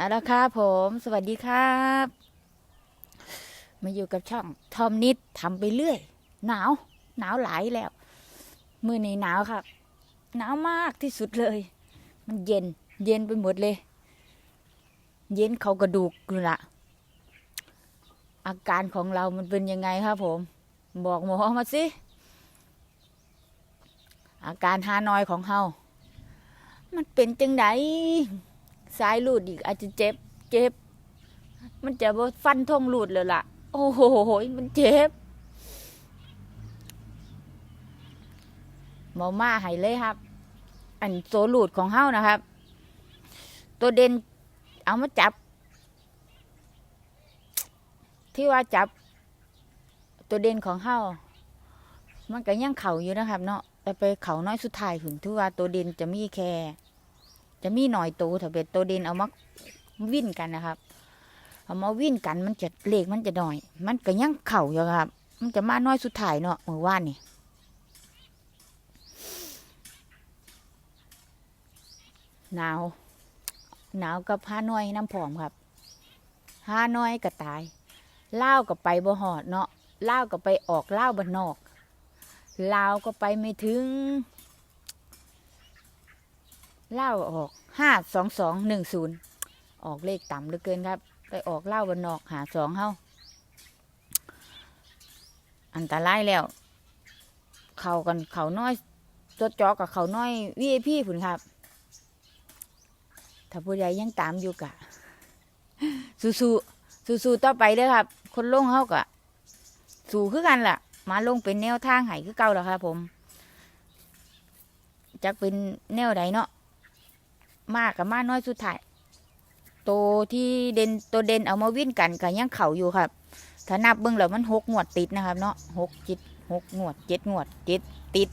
เอาละครับผม สวัสดีครับ มาอยู่กับช่องทอมนิดทำไปเรื่อย หนาว หนาวหลายแล้ว มือในหนาวครับ หนาวมากที่สุดเลย มันเย็น เย็นไปหมดเลย เย็นเขากระดูกเลยละอาการของเรามันเป็นยังไงครับผม บอกหมอมาสิ อาการฮานอยของเฮามันเป็นจังได สายลูดอีกอาจจะเจ็บ เจ็บ มันจะบ่ฟันทงลูดเลยล่ะ โอ้โหมันเจ็บหมอมาให้เลยครับ อันโซลูดของเฮานะครับ ตัวเด่นเอามาจับ ที่ว่าจับ ตัวเด่นของเฮามันก็ยังเข่าอยู่นะครับ เนาะแต่ไปเข่าน้อยสุดท้ายถึงที่ว่าตัวเด่นจะมีแค่ จะมีหน่อยตัวถ้าเป็นตัวเด่นเอามาวิ่นกันนะครับ เอามาวิ่นกันมันจะเลขมันจะหน่อย มันก็ยังเข่าอยู่ครับ มันจะมาน้อยสุดท้ายเนาะเมื่อวานนี่หนาว หนาวกับห้าน้อยน้ำผอมครับห้าน้อยก็ตายเล่าก็ไปบ่หอดเนาะเล่าก็ไปออกเล่าบนนอกลาวก็ไปไม่ถึง เล่าออกห้าสองสองหนึ่งศูนย์ออกเลขต่ำเหลือเกินครับ ไปออกเล่าบนนอกหาสองเฮาอันตรายแล้ว เขากันเขาน้อยตัวจอกับเขาน้อยวีไอพีผุนครับ ถ้าผู้ใดยังตามอยู่กะสู้สู้สู้สู้ต่อไปเด้อครับ คนลงเฮากะสู้คือกันล่ะ มาลงเป็นแนวทางไห้คือเก่าแล้วครับผมจักเป็นแนวใดเนาะ มากกับมาน้อยสุดท้ายตัวที่เด่นตัวเด่นเอามาวิ่นกันกันยังเข่าอยู่ครับ ถ้านับเบื้องแล้วมันหกงวดติดนะครับ เนาะหกจิตหกงวดเจ็ดงวดเจ็ดติด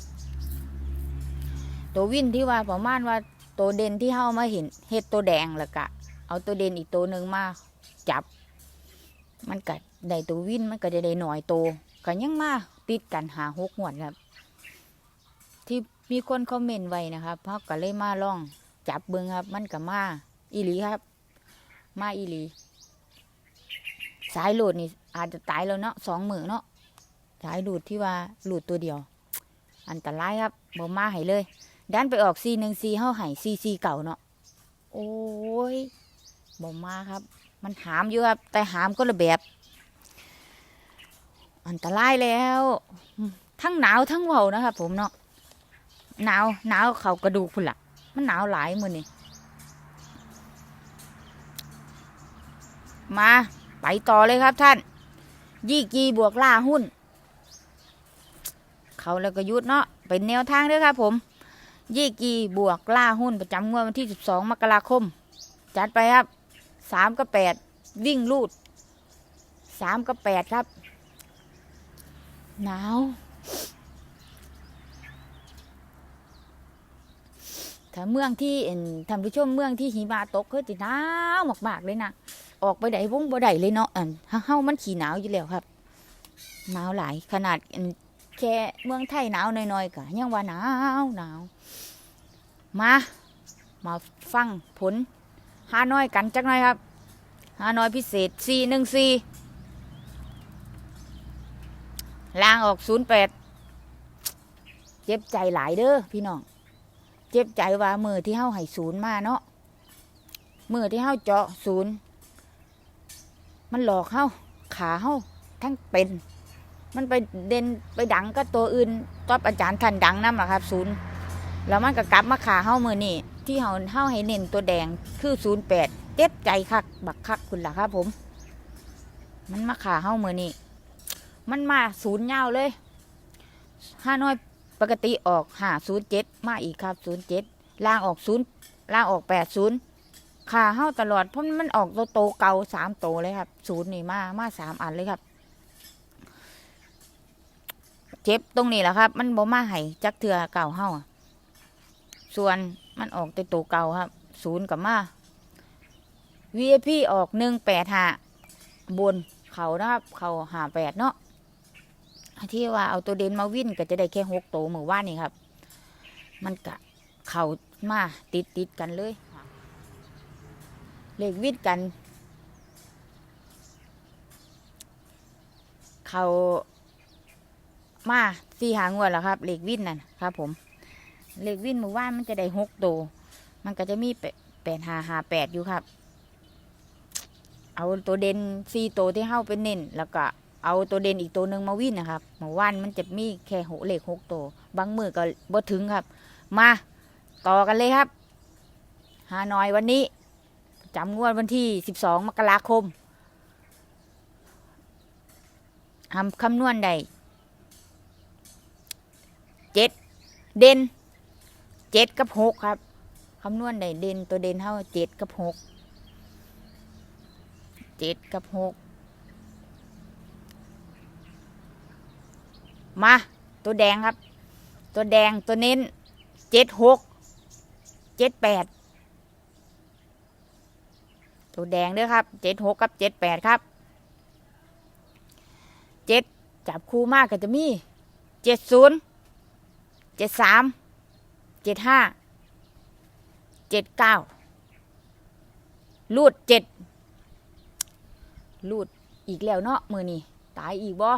ตัววิ่นที่ว่าประมาณว่าตัวเด่นที่เฮามาเห็นเห็ดตัวแดงแล้วกะ เอาตัวเด่นอีกตัวหนึ่งมาจับ มันก็ได้ตัววิ่นมันก็จะได้หน่อยโตวก็ยังมาติดกันหาหกงวดครับ ที่มีคนคอมเมนต์ไว้นะครับเพราะก็เลยมาลอง จับเบิงครับ มันกับมาอีหลีครับ มาอีหลี สายหลุดนี่อาจจะตายแล้วเนาะสองมือเนาะสายหลุดที่ว่าหลุดตัวเดียว อันตรายครับบ่มาให้เลยดันไปออกซีหนึ่งซีเฮาให้ซีซีเก่าเนาะโอ้ยบ่มาครับ มันหามอยู่ครับแต่หามก็ระแบบ อันตรายแล้ว ทั้งหนาวทั้งเวานะครับผมเนาะหนาวหนาวเขากระดูกพุ่นละ มันหนาวหลายมือนี่มาไปต่อเลยครับท่าน ยี่กีบวกล่าหุ้น เขาแล้วก็ยุดเนาะเป็นแนวทางด้วยครับผม ยี่กีบวกล่าหุ้นประจำงวดวันที่ 12 มกราคม จัดไปครับ 3 กับ 8 วิ่งลูด 3 กับ 8 ครับ หนาว ถ้าเมืองที่ท่านผู้ชมเมืองที่หิมะตกคือสิหนาวมากๆเลยนะออกไปไหนวงบ่ได้เลยเนาะอันเฮามันขี้หนาวอยู่แล้วครับหนาวหลายขนาดแค่เมืองไทยหนาวน่อยๆก็ยังว่าหนาวหนาวมามาฟังผลฮาน้อยกันจักหน่อยครับฮาน้อยพิเศษ414ล่างออก08เจ็บใจหลายเด้อพี่น้อง จ็บใจว่ามือที่เฮาให้ศูนย์มาเนาะมือที่เฮาเจาะศูนย์มันหลอกเฮาขาเฮาทั้งเป็น มันไปเด่นไปดังก็ตัวอื่นตอบอาจารย์ท่านดังนำล่ะครับศูนย์แล้วมันก็กลับมาขาเฮามือนี่ที่เฮาเฮาให้เน้นตัวแดงคือศูนย์แปดเจ็บใจคักบักคักคุณล่ะครับผม มันมาขาเฮามือนี่มันมาศูนย์ยาวเลยห้าน้อย ปกติออกห้าศูนย์เจ็ดมาอีกครับศูนย์เจ็ดล่างออกศูนย์ล่างออกแปดศูนย์ขาเข้าตลอดเพราะมันออกโตโตเก่าสามโตเลยครับศูนย์นี่มามาสามอันเลยครับ เจ็บตรงนี้แหละครับ มันบ่มาให้จักเถื่อเก่าเฮาส่วนมันออกแต่โตเก่าครับศูนย์กับมา VIP ออกหนึ่งแปดหาบนเขานะครับ เขาหาแปดเนาะ ที่ว่าเอาตัวเด่นมาวิ่นก็จะได้แค่หกโตัวมือว่านนี่ครับ มันกะเข่ามาติดติดกันเลยเลขวิทย์กัน เขามาสี่หางวดแล้วครับเลขวิทย์นั่นครับ ผมเลขวิทย์เมื่อวานมันจะได้หกโตมันก็จะมีแปดหาหาแปดอยู่ครับ เอาตัวเด่นสี่ตัวที่เข้าเป็นเน้นแล้วก็ เอาตัวเด่นอีกตัวหนึ่งมาวิ่นนะครับเมื่อวานมันจะมีแค่หกเหลขหกตัวบางมือก็บ่ถึงครับ มาต่อกันเลยครับฮานอยวันนี้จำงวดวันที่12มกราคมทำคำนวณได้เจ็ดเด่นเจ็ดกับหกครับคำนวณได้เด่นตัวเด่นเท่าเจ็ดกับหกเจ็ดกับหก มา ตัวแดงครับ ตัวแดงตัวเน้นเจ็ดหกเจ็ดแปดตัวแดงด้วยครับเจ็ดหกกับเจ็ดแปดครับเจ็ดจับคู่มากก็จะมีเจ็ดศูนย์เจ็ดสามเจ็ดห้าเจ็ดเก้าลูดเจ็ดลูดอีกแล้วเนาะมือนี่ตายอีกบ่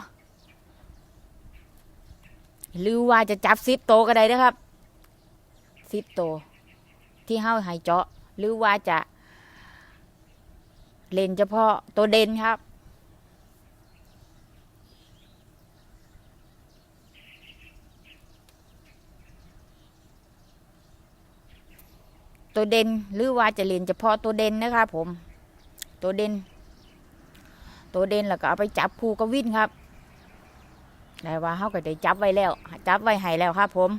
หรือว่าจะจับซิปโตก็ได้นะครับซิปโต ที่เฮาให้เจาะ หรือว่าจะ เล่นเฉพาะตัวเด่นครับ ตัวเด่นหรือว่าจะเล่นเฉพาะตัวเด่นนะครับผม ตัวเด่นตัวเด่นแล้วก็เอาไปจับคู่กับวินครับ แต่ว่าเขาก็ได้จับไว้แล้ว จับไว้ให้แล้วครับผม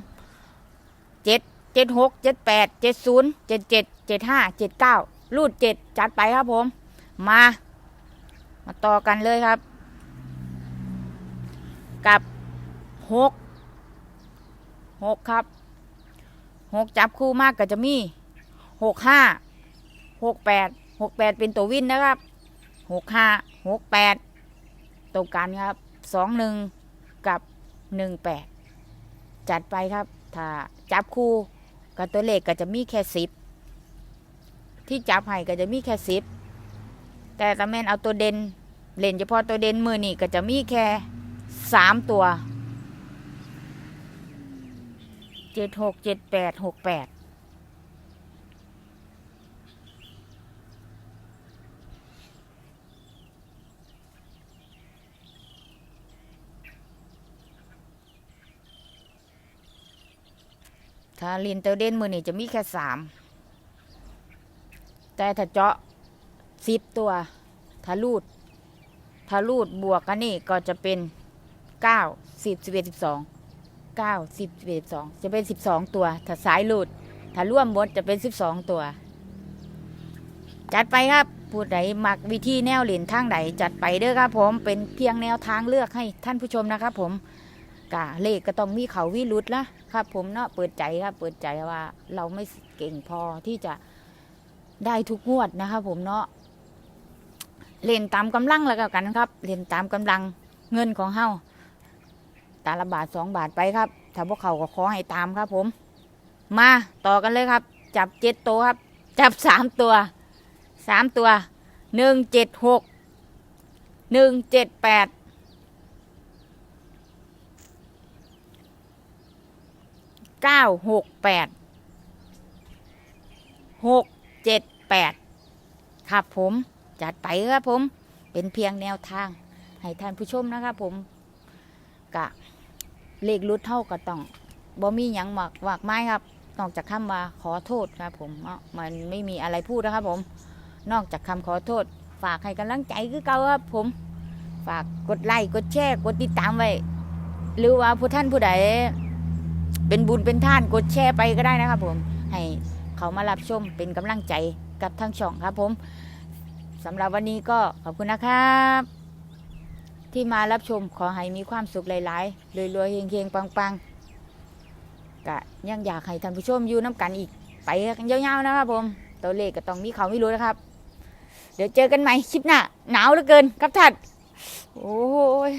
เจ็ดเจ็ดหกเจ็ดแปดเจ็ดศูนย์เจ็ดเจ็ดเจ็ดห้าเจ็ดเก้ารูดเจ็ดจัดไปครับผม มา มาต่อกันเลยครับ กับหกหกครับหกจับคู่มากก็จะมีหกห้าหกแปดหกแปดเป็นตัววินนะครับหกห้าหกแปดตรงกันครับสองหนึ่ง กับ 18 จัดไปครับ ถ้าจับคู่กับตัวเลขก็จะมีแค่ 10 ที่จับให้ก็จะมีแค่ 10 แต่ตะแมนเอาตัวเด่นเล่นเฉพาะตัวเด่นมือนี่ก็จะมีแค่ 3 ตัว 7 6 7 8 6 8 ถ้าล่นเตัวเด่นมือนี่จะมีแค่สามแต่ถ้าเจาะสิบตัว ถ้ารูด ถ้ารูดบวกกันนี่ก็จะเป็นเก้าสิบสิบเอ็ดสิบสองเก้าสิบสิบเอ็ดสองจะเป็นสิบสองตัว ถ้าสายรูด ถ้าร่วมหมดจะเป็นสิบสองตัว จัดไปครับผู้ใดมักวิธีแนวเหรียญทางใดจัดไปเด้อครับผมเป็นเพียงแนวทางเลือกให้ท่านผู้ชมนะครับผม กะเลขก็ต้องมีเขาวิรุธละครับ ผมเนาะเปิดใจครับเปิดใจว่าเราไม่เก่งพอที่จะได้ทุกงวดนะครับผมเนาะเล่นตามกำลังแล้วกันครับเล่นตามกำลังเงินของเฮาตาละบาทสองบาทไปครับ ถ้าพวกเขาก็ขอให้ตามครับ ผม มาต่อกันเลยครับ จับเจ็ดตัวครับ จับสามตัวสามตัวหนึ่งเจ็ดหกหนึ่งเจ็ดแปด เก้าหกแปดหกเจ็ดแปดครับผมจัดไปครับผมเป็นเพียงแนวทาง ให้ท่านผู้ชมนะครับผมกะเลขรุดเท่าก็ต้องบ่มีหยังหมักหวากไม้ครับ นอกจากคำว่าขอโทษครับผมเมันไม่มีอะไรพูดนะครับผม นอกจากคำขอโทษ ฝากให้กำลังใจคือเก่าครับผม ฝากกดไลค์กดแชร์กดติดตามไว้ หรือว่าผู้ท่านผู้ใด เป็นบุญเป็นท่านกดแชร์ไปก็ได้นะครับผมให้เขามารับชมเป็นกำลังใจกับทั้งช่องครับผมสำหรับวันนี้ก็ขอบคุณนะครับ ที่มารับชมขอให้มีความสุขหลายๆรวยๆเฮงๆปังๆกะยังอยากให้ท่านผู้ชมอยู่น้ำกันอีกไปกันยาวๆนะครับผมตัวเลขก็ต้องมีเขาไม่รู้นะครับ เดี๋ยวเจอกันใหม่คลิปหน้าหนาวเหลือเกินครับท่านโอ้ย